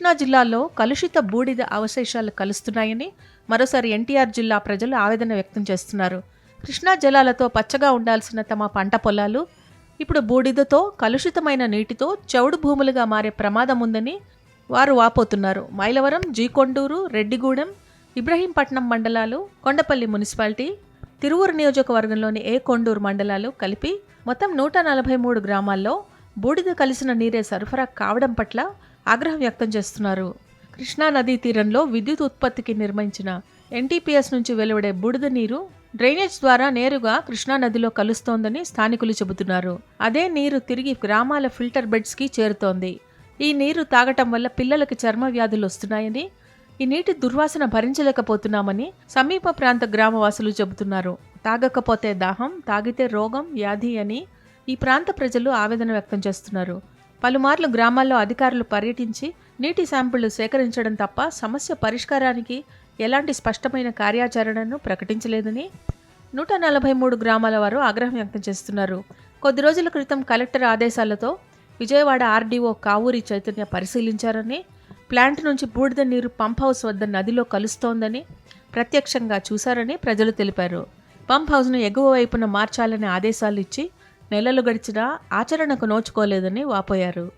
కృష్ణా జిల్లాలో కలుషిత బూడిద అవశేషాలు కలుస్తున్నాయని మరోసారి ఎన్టీఆర్ జిల్లా ప్రజలు ఆవేదన వ్యక్తం చేస్తున్నారు. కృష్ణా జలాలతో పచ్చగా ఉండాల్సిన తమ పంట పొలాలు ఇప్పుడు బూడిదతో కలుషితమైన నీటితో చౌడు భూములుగా మారే ప్రమాదం ఉందని వారు వాపోతున్నారు. మైలవరం జీకొండూరు రెడ్డిగూడెం ఇబ్రహీంపట్నం మండలాలు కొండపల్లి మున్సిపాలిటీ తిరువురు నియోజకవర్గంలోని ఏ కొండూరు మండలాలు కలిపి మొత్తం నూట నలభై మూడు గ్రామాల్లో బూడిద కలిసిన నీరే సరఫరా కావడం పట్ల ఆగ్రహం వ్యక్తం చేస్తున్నారు. కృష్ణా నదీ తీరంలో విద్యుత్ ఉత్పత్తికి నిర్మించిన ఎన్టీపీఎస్ నుంచి వెలువడే బుడిద నీరు డ్రైనేజ్ ద్వారా నేరుగా కృష్ణా నదిలో కలుస్తోందని స్థానికులు చెబుతున్నారు. అదే నీరు తిరిగి గ్రామాల ఫిల్టర్ బెడ్స్కి చేరుతోంది. ఈ నీరు తాగటం వల్ల పిల్లలకి చర్మ వ్యాధులు వస్తున్నాయని ఈ నీటి దుర్వాసన భరించలేకపోతున్నామని సమీప ప్రాంత గ్రామవాసులు చెబుతున్నారు. తాగకపోతే దాహం తాగితే రోగం వ్యాధి అని ఈ ప్రాంత ప్రజలు ఆవేదన వ్యక్తం చేస్తున్నారు. పలుమార్లు గ్రామాల్లో అధికారులు పర్యటించి నీటి శాంపిళ్ళు సేకరించడం తప్ప సమస్య పరిష్కారానికి ఎలాంటి స్పష్టమైన కార్యాచరణను ప్రకటించలేదని నూట నలభై మూడు గ్రామాల వారు ఆగ్రహం వ్యక్తం చేస్తున్నారు. కొద్ది రోజుల క్రితం కలెక్టర్ ఆదేశాలతో విజయవాడ ఆర్డీఓ కావూరి చైతన్య పరిశీలించారని ప్లాంట్ నుంచి బూడిద నీరు పంప్ హౌస్ వద్ద నదిలో కలుస్తోందని ప్రత్యక్షంగా చూశారని ప్రజలు తెలిపారు. పంప్ హౌస్ను ఎగువ వైపున మార్చాలని ఆదేశాలు ఇచ్చి నెలలు గడిచినా ఆచరణకు నోచుకోలేదని వాపోయారు.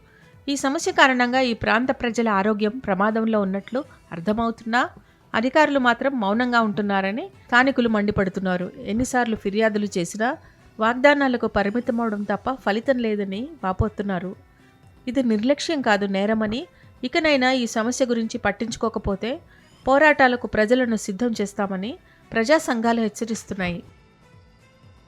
ఈ సమస్య కారణంగా ఈ ప్రాంత ప్రజల ఆరోగ్యం ప్రమాదంలో ఉన్నట్లు అర్థమవుతున్నా అధికారులు మాత్రం మౌనంగా ఉంటున్నారని స్థానికులు మండిపడుతున్నారు. ఎన్నిసార్లు ఫిర్యాదులు చేసినా వాగ్దానాలకు పరిమితమవడం తప్ప ఫలితం లేదని వాపోతున్నారు. ఇది నిర్లక్ష్యం కాదు నేరమని. ఇకనైనా ఈ సమస్య గురించి పట్టించుకోకపోతే పోరాటాలకు ప్రజలను సిద్ధం చేస్తామని ప్రజా సంఘాలు హెచ్చరిస్తున్నాయి.